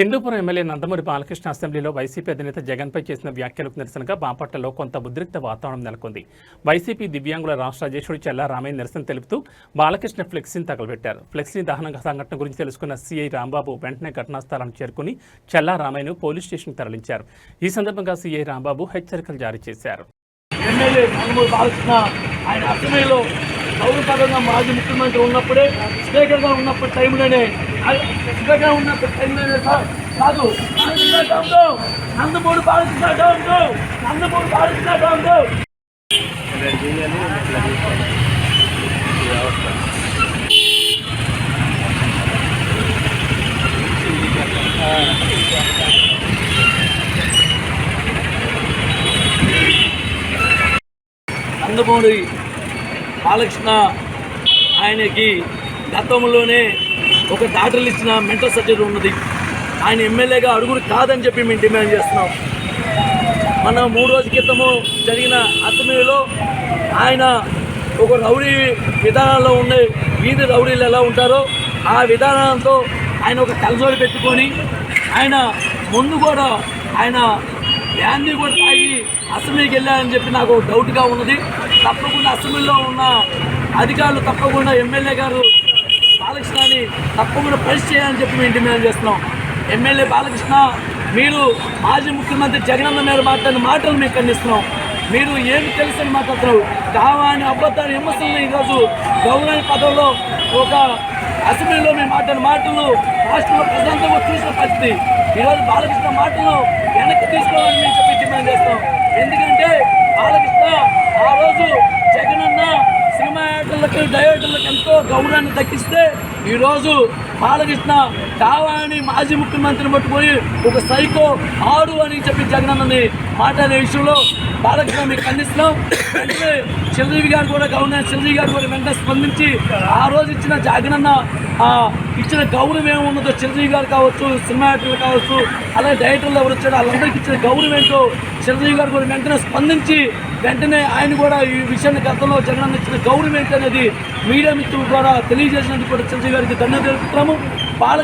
Hindupuram MLA Nandamuri Balakrishna అసెంబ్లీలో YCP అధినేత జగన్పై చేసిన వ్యాఖ్యలకు నిరసనగా బాపట్లలో కొంత ఉద్రిక్త వాతావరణం నెలకొంది. వైసీపీ దివ్యాంగుల రాష్ట్ర అధ్యక్షుడు చెల్లా రామయ్య నిరసన తెలుపుతూ బాలకృష్ణ ఫ్లెక్సీని తగలబెట్టారు. ఫ్లెక్సీ దహన సంఘటన గురించి తెలుసుకున్న సీఐ రాంబాబు వెంటనే ఘటనా స్థలానికి చేరుకుని చెల్లా రామయ్యను పోలీస్ స్టేషన్కి తరలించారు. ఈ సందర్భంగా సీఐ రాంబాబు హెచ్చరికలు జారీ చేశారు. ఎమ్మెల్యే నందమూరి బాలకృష్ణ ఆయన అసెంబ్లీలో గౌరవపరంగా మాజీ ముఖ్యమంత్రి ఉన్నప్పుడే స్పీకర్గా ఉన్నప్పుడు టైంలోనే స్పీకర్గా కాదు నందమూడు డౌన్ నందమూరి బాలకృష్ణ నందమూరి బాలకృష్ణ ఆయనకి గతంలోనే ఒక డాక్టర్లు ఇచ్చిన మెంటల్ సర్జరీ ఉన్నది. ఆయన ఎమ్మెల్యేగా అడుగురు కాదని చెప్పి మేము డిమాండ్ చేస్తున్నాం. మన మూడు రోజుల క్రితము జరిగిన అసెంబ్లీలో ఆయన ఒక రౌడీ విధానంలో ఉండే వీధి రౌడీలు ఎలా ఉంటారో ఆ విధానంతో ఆయన ఒక కలజోడు పెట్టుకొని ఆయన ముందు కూడా ఆయన బ్యాండీ కూడా తాగి అసెంబ్లీకి వెళ్ళారని చెప్పి నాకు డౌట్గా ఉన్నది. తప్పకుండా అసెంబ్లీలో ఉన్న అధికారులు తప్పకుండా ఎమ్మెల్యే గారు బాలకృష్ణని తప్పకుండా పరిస్థితి చేయాలని చెప్పి మేము డిమాండ్ చేస్తున్నాం. ఎమ్మెల్యే బాలకృష్ణ మీరు మాజీ ముఖ్యమంత్రి జగనన్న మీద మాట్లాడిన మాటలు మేము ఖండిస్తున్నాం. మీరు ఏమి తెలుసని మాట్లాడుతున్నారు? కావాలని అబద్ధాన్ని విమర్శలను ఈరోజు గౌరవ పదంలో ఒక అసెంబ్లీలో మేము మాట్లాడిన మాటలు రాష్ట్రంలో ప్రజలంతా కూడా చూసిన పరిస్థితి. ఈరోజు బాలకృష్ణ మాటలు వెనక్కి తీసుకోవాలని మేము చెప్పి డిమాండ్ చేస్తాం ఎందుకంటే బాలకృష్ణ ఆ రోజు జగనన్న సినిమా యాక్టర్లకు డైరెక్టర్లకు ఎంతో గౌరవాన్ని దక్కిస్తే ఈరోజు బాలకృష్ణ కావాలని మాజీ ముఖ్యమంత్రిని పట్టుకొని ఒక సైకో ఆడు అని చెప్పి జగనన్నని మాట్లాడే విషయంలో బాలకృష్ణ మీకు ఖండిస్తున్నాం. వెంటనే చిరంజీవి గారు కూడా గవర్నర్ చిరంజీవి గారు కూడా వెంటనే స్పందించి ఆ రోజు ఇచ్చిన జగనన్న ఇచ్చిన గౌరవం ఏమున్నదో చిరంజీవి గారు కావచ్చు సినిమా యాక్టర్లు కావచ్చు అలాగే డైరెక్టర్లు ఎవరు వచ్చారో వాళ్ళందరికీ ఇచ్చిన గౌరవం ఏంటో చిరంజీవి గారు కూడా వెంటనే స్పందించి వెంటనే ఆయన కూడా ఈ విషయాన్ని గతంలో జగనన్న ఇచ్చిన గౌరవం ఏంటనేది మీడియా మిత్రుల ద్వారా తెలియజేసినందుకు కూడా చిరంజీవి గారికి ధన్యవాదాలు తెలుపుతున్నాము.